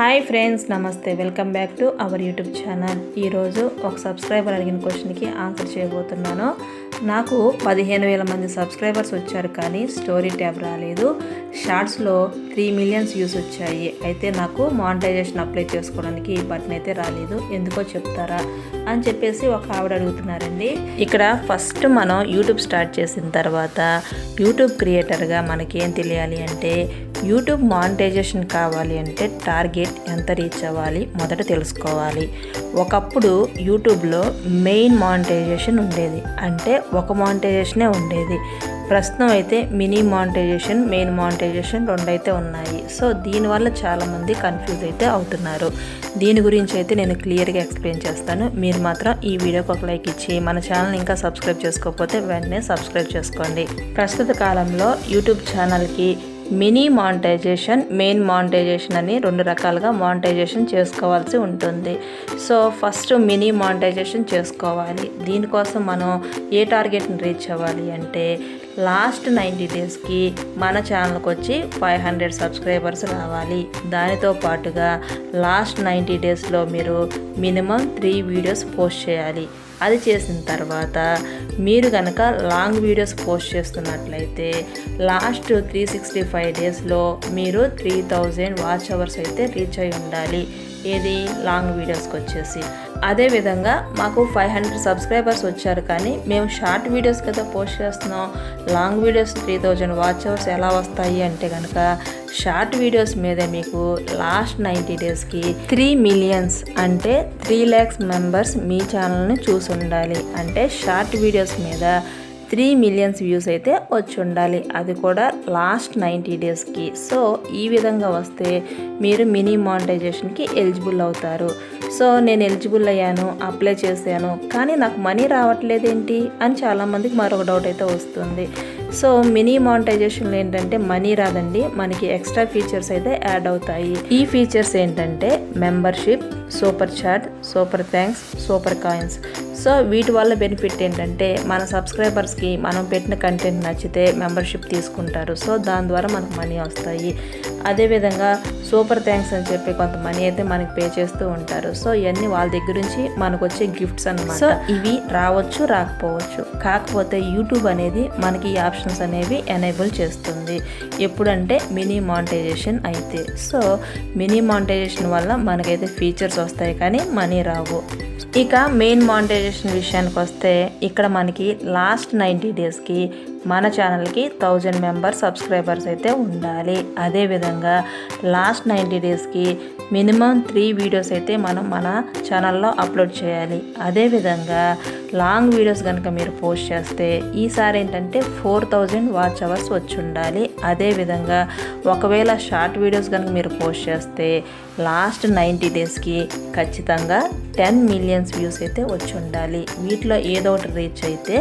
Hi friends నమస్తే. Welcome back to our YouTube channel. ఈరోజు ఒక సబ్స్క్రైబర్ అడిగిన క్వశ్చన్కి ఆన్సర్ చేయబోతున్నాను. నాకు పదిహేను వేల మంది సబ్స్క్రైబర్స్ వచ్చారు కానీ స్టోరీ ట్యాబ్ రాలేదు. షార్ట్స్లో త్రీ మిలియన్స్ వ్యూస్ వచ్చాయి. అయితే నాకు మానిటైజేషన్ అప్లై చేసుకోవడానికి ఈ బటన్ అయితే రాలేదు. ఎందుకో చెప్తారా? అని చెప్పేసి ఒక ఆవిడ అడుగుతున్నారండి. ఇక్కడ ఫస్ట్ మనం యూట్యూబ్ స్టార్ట్ చేసిన తర్వాత యూట్యూబ్ క్రియేటర్గా మనకేం తెలియాలి అంటే యూట్యూబ్ మానిటైజేషన్ కావాలి అంటే టార్గెట్ ఎంత రీచ్ అవ్వాలి మొదట తెలుసుకోవాలి. ఒకప్పుడు యూట్యూబ్లో మెయిన్ మానిటైజేషన్ ఉండేది. అంటే ఒక మానిటైజేషనే ఉండేది. ప్రస్తుతం అయితే మినీ మానిటైజేషన్ మెయిన్ మానిటైజేషన్ రెండైతే ఉన్నాయి. సో దీనివల్ల చాలామంది కన్ఫ్యూజ్ అయితే అవుతున్నారు. దీని గురించి అయితే నేను క్లియర్గా ఎక్స్ప్లెయిన్ చేస్తాను. మీరు మాత్రం ఈ వీడియోకి ఒక లైక్ ఇచ్చి మన ఛానల్ ఇంకా సబ్స్క్రైబ్ చేసుకోకపోతే వెంటనే సబ్స్క్రైబ్ చేసుకోండి. ప్రస్తుత కాలంలో యూట్యూబ్ ఛానల్కి మినీ మానిటైజేషన్ మెయిన్ మానిటైజేషన్ అని రెండు రకాలుగా మానిటైజేషన్ చేసుకోవాల్సి ఉంటుంది. సో ఫస్ట్ మినీ మానిటైజేషన్ చేసుకోవాలి. దీనికోసం మనం ఏ టార్గెట్ని రీచ్ అవ్వాలి అంటే లాస్ట్ నైంటీ డేస్కి మన ఛానల్కి వచ్చి ఫైవ్ హండ్రెడ్ సబ్స్క్రైబర్స్ రావాలి. దానితో పాటుగా లాస్ట్ నైంటీ డేస్లో మీరు మినిమం త్రీ వీడియోస్ పోస్ట్ చేయాలి. అది చేసిన తర్వాత మీరు కనుక లాంగ్ వీడియోస్ పోస్ట్ చేస్తున్నట్లయితే లాస్ట్ త్రీ సిక్స్టీ ఫైవ్ డేస్లో మీరు త్రీ థౌజండ్ వాచ్ అవర్స్ అయితే రీచ్ అయి ఉండాలి. ఏది? లాంగ్ వీడియోస్కి వచ్చేసి. అదేవిధంగా మాకు ఫైవ్ హండ్రెడ్ సబ్స్క్రైబర్స్ వచ్చారు కానీ మేము షార్ట్ వీడియోస్ కదా పోస్ట్ చేస్తున్నాం. Long videos three thousand watch hours ఎలా వస్తాయి అంటే కనుక షార్ట్ వీడియోస్ మీద మీకు లాస్ట్ నైంటీ డేస్కి త్రీ మిలియన్స్ అంటే త్రీ ల్యాక్స్ మెంబర్స్ మీ ఛానల్ని చూసి ఉండాలి. అంటే షార్ట్ వీడియోస్ మీద త్రీ మిలియన్స్ వ్యూస్ అయితే వచ్చి ఉండాలి. అది కూడా లాస్ట్ నైంటీ డేస్కి. సో ఈ విధంగా వస్తే మీరు మినీ మానిటైజేషన్కి ఎలిజిబుల్ అవుతారు. సో నేను ఎలిజిబుల్ అయ్యాను అప్లై చేశాను కానీ నాకు మనీ రావట్లేదేంటి? అని చాలామందికి మరొక డౌట్ అయితే వస్తుంది. సో మినీ మానిటైజేషన్లో ఏంటంటే మనీ రాదండి మనకి ఎక్స్ట్రా ఫీచర్స్ అయితే యాడ్ అవుతాయి. ఈ ఫీచర్స్ ఏంటంటే membership super chat super thanks super coins. So వీటి వల్ల బెనిఫిట్ ఏంటంటే మన సబ్స్క్రైబర్స్కి మనం పెట్టిన కంటెంట్ నచ్చితే మెంబర్షిప్ తీసుకుంటారు. సో దాని ద్వారా మనకు మనీ వస్తాయి. అదేవిధంగా సూపర్ థ్యాంక్స్ అని చెప్పి కొంత మనీ అయితే మనకి పే చేస్తూ ఉంటారు. సో ఇవన్నీ వాళ్ళ దగ్గర నుంచి మనకు వచ్చే గిఫ్ట్స్ అనమాట సో ఇవి రావచ్చు రాకపోవచ్చు. కాకపోతే యూట్యూబ్ అనేది మనకి ఈ ఆప్షన్స్ అనేవి ఎనేబుల్ చేస్తుంది. ఎప్పుడంటే మినీ మానిటైజేషన్ అయితే. సో మినీ మానిటైజేషన్ వల్ల మనకైతే ఫీచర్స్ వస్తాయి కానీ మనీ రావు. ఇక మెయిన్ మానిటైజేషన్ విషయానికి వస్తే ఇక్కడ మనకి లాస్ట్ నైంటీ డేస్కి మన ఛానల్కి థౌజండ్ మెంబర్ సబ్స్క్రైబర్స్ అయితే ఉండాలి. అదేవిధంగా లాస్ట్ నైంటీ డేస్కి మినిమం త్రీ వీడియోస్ అయితే మనం మన ఛానల్లో అప్లోడ్ చేయాలి. అదేవిధంగా లాంగ్ వీడియోస్ కనుక మీరు పోస్ట్ చేస్తే ఈసారి ఏంటంటే ఫోర్ థౌజండ్ వాచ్ అవర్స్ వచ్చి ఉండాలి. అదేవిధంగా ఒకవేళ షార్ట్ వీడియోస్ కనుక మీరు పోస్ట్ చేస్తే లాస్ట్ నైంటీ డేస్కి ఖచ్చితంగా టెన్ మిలియన్స్ వ్యూస్ అయితే వచ్చి ఉండాలి. వీటిలో ఏదో ఒకటి రీచ్ అయితే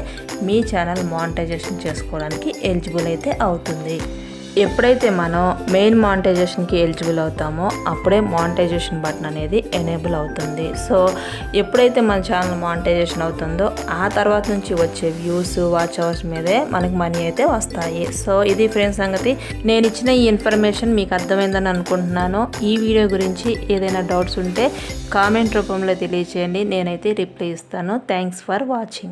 మీ ఛానల్ మానిటైజేషన్ చేసుకోవడానికి ఎలిజిబుల్ అయితే అవుతుంది. ఎప్పుడైతే మనం మెయిన్ మానిటైజేషన్కి ఎలిజిబుల్ అవుతామో అప్పుడే మానిటైజేషన్ బటన్ అనేది ఎనేబుల్ అవుతుంది. సో ఎప్పుడైతే మన ఛానల్ మానిటైజేషన్ అవుతుందో ఆ తర్వాత నుంచి వచ్చే వ్యూస్ వాచ్ అవర్స్ మీదే మనకి మనీ అయితే వస్తాయి. సో ఇది ఫ్రెండ్స్ సంగతి. నేను ఇచ్చిన ఈ ఇన్ఫర్మేషన్ మీకు అర్థమైందని అనుకుంటున్నాను. ఈ వీడియో గురించి ఏదైనా డౌట్స్ ఉంటే కామెంట్ రూపంలో తెలియచేయండి. నేనైతే రిప్లై ఇస్తాను. Thanks for watching